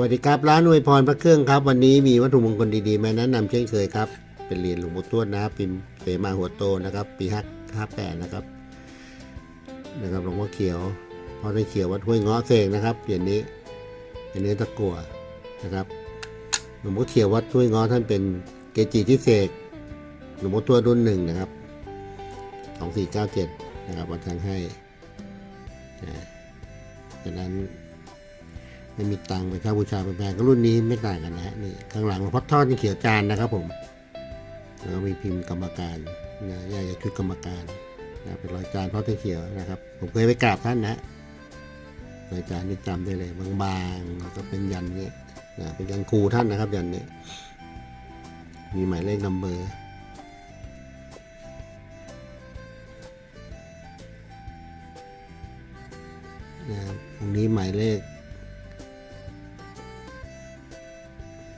วัสดีครับร้านอวยพรพระเครื่องครับ วันนี้มีวัตถุมงคลดีๆมาแนะนำเช่นเคยครับ เป็นเหรียญหลวงปู่ทวดนะครับพิมพ์เสมาหัวโตนะครับ ปีห้าห้าแปดนะครับนะครับหลวงพ่อเขียวพ่อได้เขียววัดห้วยเงาะเสกนะครับเหรียญนี้เป็นเนื้อตะกั่วนะครับหลวงพ่อเขียววัดห้วยเงาะท่านเป็นเกจิที่เสกหลวงพ่อทวดรุ่นหนึ่งนะครับสองสี่เก้าเจ็ดนะครับวัดทางให้นะจากนั้น ไม่มีตังค์ไปเช่าบูชาแพงๆก็รุ่นนี้ไม่ต่างกันนะฮะนี่ข้างหลังพ่อทอดนี่เขียวจานนะครับผมแล้วก็มีพิมพ์กรรมการนะแยกจากชุดกรรมการนะเป็นรอยจานพ่เขียวนะครับ ผมเคยไปกราบท่านนะรอยจานนี่จำได้เลยบางๆแล้วก็เป็นยันเนี่ยนะเป็นยันครูท่านนะครับ ยันเนี่ยมีหมายเลขนัมเบอร์นะตรงนี้หมายเลข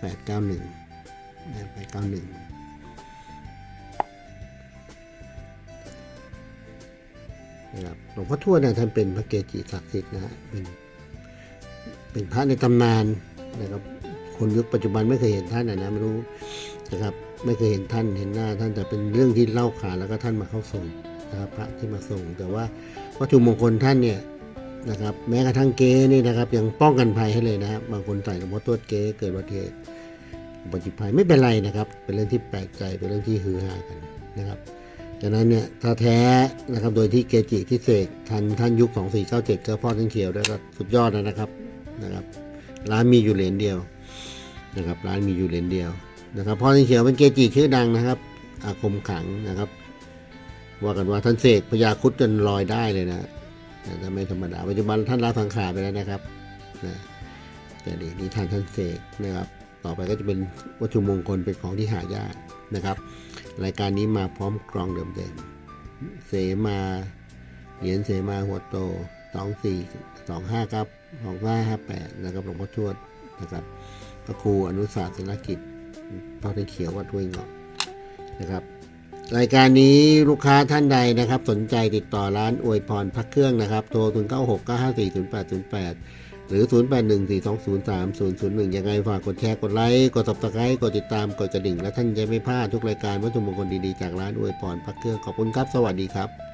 แปดเก้าหนึ่งแปดเก้าหนึ่งนะครับหลวงพ่อทวดเนี่ยท่านเป็นพระเกจิศักดิ์สิทธิ์นะฮะเป็นเป็นพระในตำนานนะครับคนยุคปัจจุบันไม่เคยเห็นท่านนะนะไม่รู้นะครับ ไม่เคยเห็นท่านเห็นหน้า ท่านแต่เป็นเรื่องที่เล่าขานแล้วก็ท่านมาเข้าทรงนะครับพระที่มาทรงแต่ว่าวัตถุมงคลท่านเนี่ย นะครับ แม้กระทั่งเก๊นี่นะครับยังป้องกันภัยให้เลยนะครับบางคนใส่หลวงพ่อตวดเก๊เกิดอุบัติเหตุอุบัติภัยไม่เป็นไรนะครับ เป็นเรื่องที่แปลกใจเป็นเรื่องที่ฮือฮากันนะครับดังนั้นเนี่ยถ้าแท้นะครับโดยที่เกจิที่เสกทันท่านยุค 2497ก็พ่อท่านเขียวแล้วก็สุดยอดนะครับนะครับ ร้านมีอยู่เหรียญเดียวนะครับ ร้านมีอยู่เหรียญเดียวนะครับพ่อท่านเขียวเป็นเกจิชื่อดังนะครับ อาคมขังนะครับ ว่ากันว่าท่านเสกพญาคุดจนลอยได้เลยนะ แต่ไม่ธรรมดาปัจจุบันท่านละสังขารไปแล้วนะครับนะแต่นี่นี่ท่านท่านเสกนะครับ ต่อไปก็จะเป็นวัตถุมงคลเป็นของที่หายากนะครับ รายการนี้มาพร้อมกรองเดิมๆเสมาเหรียญเสมาหัวโตสองสี่สองห้าครับสองห้าห้าแปดนะครับหลวงพ่อทวดนะครับพระครูอนุสาสนกิจพ่อได้เขียววัดห้วยเงาะนะครับ รายการนี้ลูกค้าท่านใดนะครับ สนใจติดต่อร้านอวยพรพักเครื่องนะครับ โทร 0 9 6 9 5 4 0 8 0 8 หรือ 0 8 1 4 2 0 3 0 0 1 ยังไงฝากกดแชร์ กดไลค์ กดติดตามกดติดตาม กดกระดิ่ง และท่านจะไม่พลาดทุกรายการวัตถุมงคลดีๆ จากร้านอวยพรพักเครื่อง ขอบคุณครับ สวัสดีครับ